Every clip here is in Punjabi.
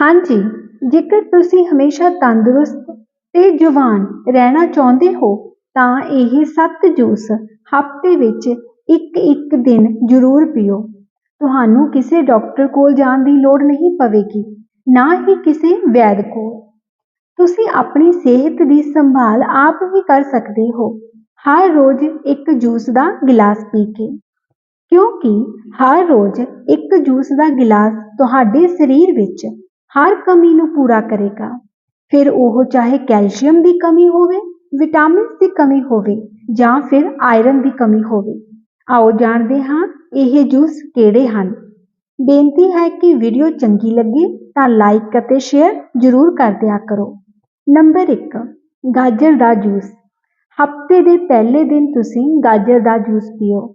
ਹਾਂਜੀ, ਜੇਕਰ ਤੁਸੀਂ ਹਮੇਸ਼ਾ ਤੰਦਰੁਸਤ ਤੇ ਜਵਾਨ ਰਹਿਣਾ ਚਾਹੁੰਦੇ ਹੋ, ਤਾਂ ਇਹ ਸੱਤ ਜੂਸ ਹਫ਼ਤੇ ਵਿੱਚ ਇੱਕ ਇੱਕ ਦਿਨ ਜ਼ਰੂਰ ਪੀਓ। ਤੁਹਾਨੂੰ ਕਿਸੇ ਡਾਕਟਰ ਕੋਲ ਜਾਣ ਦੀ ਲੋੜ ਨਹੀਂ ਪਵੇਗੀ, ਨਾ ਹੀ ਕਿਸੇ ਵੈਦ ਕੋਲ। ਤੁਸੀਂ ਆਪਣੀ ਸਿਹਤ ਦੀ ਸੰਭਾਲ ਆਪ ਹੀ ਕਰ ਸਕਦੇ ਹੋ। ਹਰ ਰੋਜ਼ ਇੱਕ ਜੂਸ ਦਾ ਗਿਲਾਸ ਪੀ ਕੇ। ਕਿਉਂਕਿ ਹਰ ਰੋਜ਼ ਇੱਕ ਜੂਸ ਦਾ ਗਿਲਾਸ ਤੁਹਾਡੇ ਸਰੀਰ ਵਿੱਚ ਹਰ ਕਮੀ ਨੂੰ ਪੂਰਾ ਕਰੇਗਾ। ਫਿਰ ਉਹ ਚਾਹੇ ਕੈਲਸ਼ੀਅਮ ਦੀ ਕਮੀ ਹੋਵੇ, ਵਿਟਾਮਿਨਸ ਦੀ ਕਮੀ ਹੋਵੇ ਜਾਂ ਫਿਰ ਆਇਰਨ ਦੀ ਕਮੀ ਹੋਵੇ। ਆਓ ਜਾਣਦੇ ਹਾਂ ਇਹ ਜੂਸ ਕਿਹੜੇ ਹਨ। ਬੇਨਤੀ ਹੈ ਕਿ ਵੀਡੀਓ ਚੰਗੀ ਲੱਗੇ ਤਾਂ ਲਾਈਕ ਅਤੇ ਸ਼ੇਅਰ ਜ਼ਰੂਰ ਕਰ ਦਿਆ ਕਰੋ। ਨੰਬਰ 1 ਗਾਜਰ ਦਾ ਜੂਸ। ਹਫ਼ਤੇ ਦੇ ਪਹਿਲੇ ਦਿਨ ਤੁਸੀਂ ਗਾਜਰ ਦਾ ਜੂਸ ਪੀਓ।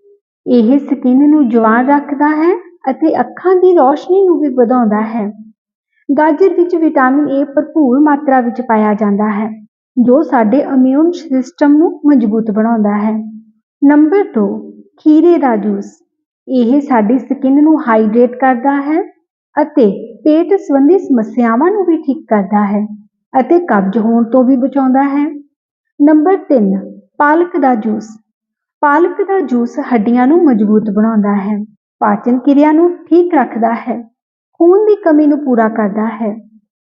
ਇਹ ਸਕਿਨ ਨੂੰ ਜਵਾਨ ਰੱਖਦਾ ਹੈ ਅਤੇ ਅੱਖਾਂ ਦੀ ਰੋਸ਼ਨੀ ਨੂੰ ਵੀ ਵਧਾਉਂਦਾ ਹੈ। ਗਾਜਰ ਵਿੱਚ ਵਿਟਾਮਿਨ ਏ ਭਰਪੂਰ ਮਾਤਰਾ ਵਿੱਚ ਪਾਇਆ ਜਾਂਦਾ ਹੈ, ਜੋ ਸਾਡੇ ਇਮਿਊਨ ਸਿਸਟਮ ਨੂੰ ਮਜ਼ਬੂਤ ਬਣਾਉਂਦਾ ਹੈ। ਨੰਬਰ 2 ਖੀਰੇ ਦਾ ਜੂਸ। ਇਹ ਸਾਡੀ ਸਕਿਨ ਨੂੰ ਹਾਈਡਰੇਟ ਕਰਦਾ ਹੈ ਅਤੇ ਪੇਟ ਸੰਬੰਧੀ ਸਮੱਸਿਆਵਾਂ ਨੂੰ ਵੀ ਠੀਕ ਕਰਦਾ ਹੈ ਅਤੇ ਕਬਜ਼ ਹੋਣ ਤੋਂ ਵੀ ਬਚਾਉਂਦਾ ਹੈ। ਨੰਬਰ 3 ਪਾਲਕ ਦਾ ਜੂਸ। ਪਾਲਕ ਦਾ ਜੂਸ ਹੱਡੀਆਂ ਨੂੰ ਮਜ਼ਬੂਤ ਬਣਾਉਂਦਾ ਹੈ, ਪਾਚਨ ਕਿਰਿਆ ਨੂੰ ਠੀਕ ਰੱਖਦਾ ਹੈ ਖੂਨ ਦੀ ਕਮੀ ਨੂੰ ਪੂਰਾ ਕਰਦਾ ਹੈ।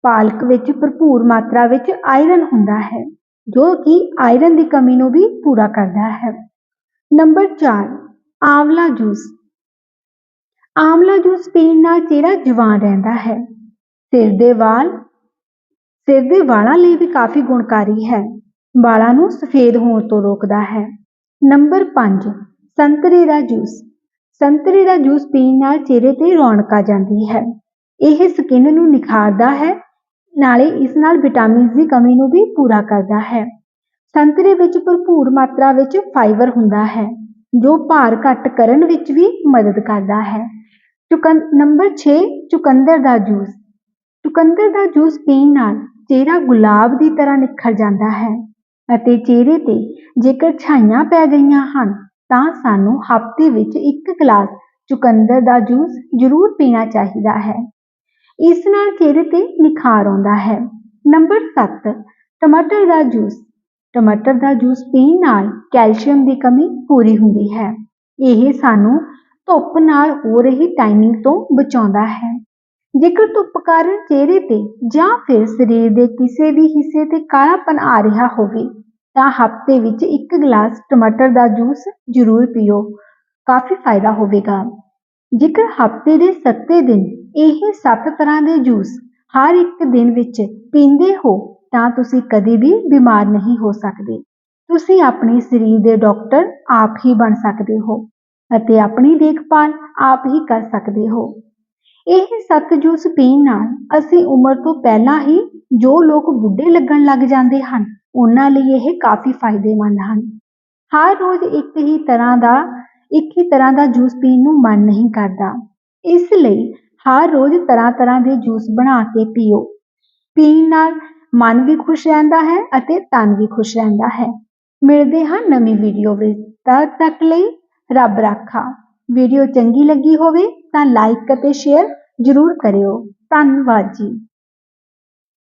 ਪਾਲਕ ਵਿੱਚ ਭਰਪੂਰ ਮਾਤਰਾ ਵਿੱਚ ਆਇਰਨ ਹੁੰਦਾ ਹੈ, ਜੋ ਕਿ ਆਇਰਨ ਦੀ ਕਮੀ ਨੂੰ ਵੀ ਪੂਰਾ ਕਰਦਾ ਹੈ। ਨੰਬਰ 4 ਆਂਵਲਾ ਜੂਸ। ਆਂਵਲਾ ਜੂਸ ਪੀਣ ਨਾਲ ਚਿਹਰਾ ਜਵਾਨ ਰਹਿੰਦਾ ਹੈ। ਸਿਰ ਦੇ ਵਾਲ, ਸਿਰ ਦੇ ਵਾਲਾਂ ਲਈ ਵੀ ਕਾਫੀ ਗੁਣਕਾਰੀ ਹੈ। ਵਾਲਾਂ ਨੂੰ ਸਫੇਦ ਹੋਣ ਤੋਂ ਰੋਕਦਾ ਹੈ। ਨੰਬਰ 5 ਸੰਤਰੇ ਦਾ ਜੂਸ। ਸੰਤਰੇ ਦਾ ਜੂਸ ਪੀਣ ਨਾਲ ਚਿਹਰੇ ਤੇ ਰੌਣਕ ਆ ਜਾਂਦੀ ਹੈ। ਇਹ ਸਕਿਨ ਨੂੰ ਨਿਖਾਰਦਾ ਹੈ, ਨਾਲੇ ਇਸ ਨਾਲ ਵਿਟਾਮਿਨਸ ਦੀ ਕਮੀ ਨੂੰ ਵੀ ਪੂਰਾ ਕਰਦਾ ਹੈ। ਸੰਤਰੇ ਵਿੱਚ ਭਰਪੂਰ ਮਾਤਰਾ ਵਿੱਚ ਫਾਈਬਰ ਹੁੰਦਾ ਹੈ, ਜੋ ਭਾਰ ਘੱਟ ਕਰਨ ਵਿੱਚ ਵੀ ਮਦਦ ਕਰਦਾ ਹੈ। ਚੁਕੰ ਨੰਬਰ 6 ਚੁਕੰਦਰ ਦਾ ਜੂਸ। ਚੁਕੰਦਰ ਦਾ ਜੂਸ ਪੀਣ ਨਾਲ ਚਿਹਰਾ ਗੁਲਾਬ ਦੀ ਤਰ੍ਹਾਂ ਨਿਖਰ ਜਾਂਦਾ ਹੈ ਅਤੇ ਚਿਹਰੇ ਤੇ ਜੇਕਰ ਛਾਈਆਂ ਪੈ ਗਈਆਂ ਹਨ ਤਾਂ ਸਾਨੂੰ ਹਫ਼ਤੇ ਵਿੱਚ ਇੱਕ ਗਲਾਸ ਚੁਕੰਦਰ ਦਾ ਜੂਸ ਜ਼ਰੂਰ ਪੀਣਾ ਚਾਹੀਦਾ ਹੈ। ਇਸ ਨਾਲ ਚਿਹਰੇ ਤੇ ਨਿਖਾਰ ਆਉਂਦਾ ਹੈ। ਨੰਬਰ 7 ਟਮਾਟਰ ਦਾ ਜੂਸ। ਟਮਾਟਰ ਦਾ ਜੂਸ ਪੀਣ ਨਾਲ ਕੈਲਸ਼ੀਅਮ ਦੀ ਕਮੀ ਪੂਰੀ ਹੁੰਦੀ ਹੈ। ਇਹ ਸਾਨੂੰ ਧੁੱਪ ਨਾਲ ਹੋ ਰਹੀ ਟਾਈਮਿੰਗ ਤੋਂ ਬਚਾਉਂਦਾ ਹੈ। ਜੇਕਰ ਧੁੱਪ ਕਾਰਨ ਚਿਹਰੇ ਤੇ ਜਾਂ ਫਿਰ ਸਰੀਰ ਦੇ ਕਿਸੇ ਵੀ ਹਿੱਸੇ ਤੇ ਕਾਲਾਪਨ ਆ ਰਿਹਾ ਹੋਵੇ ਤਾਂ ਹਫ਼ਤੇ ਵਿੱਚ ਇੱਕ ਗਲਾਸ ਟਮਾਟਰ ਦਾ ਜੂਸ ਜ਼ਰੂਰ ਪੀਓ। ਕਾਫੀ ਫਾਇਦਾ ਹੋਵੇਗਾ। ਜੇਕਰ ਹਫ਼ਤੇ ਦੇ 7 ਦਿਨ ਇਹ 7 ਤਰ੍ਹਾਂ ਦੇ ਜੂਸ ਹਰ ਇੱਕ ਦਿਨ ਵਿੱਚ ਪੀਂਦੇ ਹੋ, ਤਾਂ ਤੁਸੀਂ ਕਦੇ ਵੀ ਬਿਮਾਰ ਨਹੀਂ ਹੋ ਸਕਦੇ। ਤੁਸੀਂ ਆਪਣੇ ਸਰੀਰ ਦੇ ਡਾਕਟਰ ਆਪ ਹੀ ਬਣ ਸਕਦੇ ਹੋ ਅਤੇ ਆਪਣੀ ਦੇਖਭਾਲ ਆਪ ਹੀ ਕਰ ਸਕਦੇ ਹੋ। ਇਹ ਸੱਤ ਜੂਸ ਪੀਣ ਨਾਲ ਅਸੀਂ ਉਮਰ ਤੋਂ ਪਹਿਲਾਂ ਹੀ ਜੋ ਲੋਕ ਬੁੱਢੇ ਲੱਗਣ ਲੱਗ ਜਾਂਦੇ ਹਨ, ਉਹਨਾਂ ਲਈ ਇਹ ਕਾਫੀ ਫਾਇਦੇਮੰਦ ਹਨ। ਹਰ ਰੋਜ਼ ਇੱਕ ਹੀ ਤਰ੍ਹਾਂ ਦਾ, ਇੱਕ ਹੀ ਤਰ੍ਹਾਂ ਦਾ ਜੂਸ ਪੀਣ ਨੂੰ ਮਨ ਨਹੀਂ ਕਰਦਾ। ਇਸ ਲਈ ਹਰ ਰੋਜ਼ ਤਰ੍ਹਾਂ ਤਰ੍ਹਾਂ ਦੇ ਜੂਸ ਬਣਾ ਕੇ ਪੀਓ। ਪੀਣ ਨਾਲ ਮਨ ਵੀ ਖੁਸ਼ ਰਹਿੰਦਾ ਹੈ ਅਤੇ ਤਨ ਵੀ ਖੁਸ਼ ਰਹਿੰਦਾ ਹੈ। ਮਿਲਦੇ ਹਾਂ ਨਵੀਂ ਵੀਡੀਓ ਵਿੱਚ। ਤਦ ਤੱਕ ਲਈ ਰੱਬ ਰਾਖਾ। ਵੀਡੀਓ ਚੰਗੀ ਲੱਗੀ ਹੋਵੇ ਤਾਂ ਲਾਈਕ ਅਤੇ ਸ਼ੇਅਰ ਜ਼ਰੂਰ ਕਰਿਓ। ਧੰਨਵਾਦ ਜੀ।